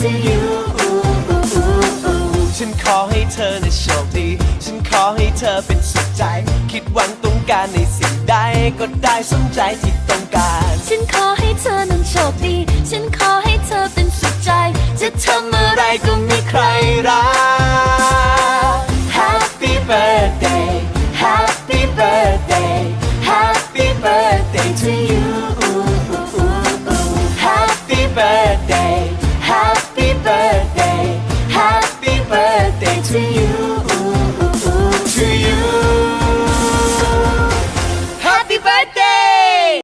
to you ฉันขอให้เธอในโชคดี ฉันขอให้เธอเป็นสุขใจ คิดหวังต้องการในสิ่งใดก็ได้สมใจที่ต้องการ ฉันขอให้เธอนั้นโชคดี ฉันขอให้เธอ to you.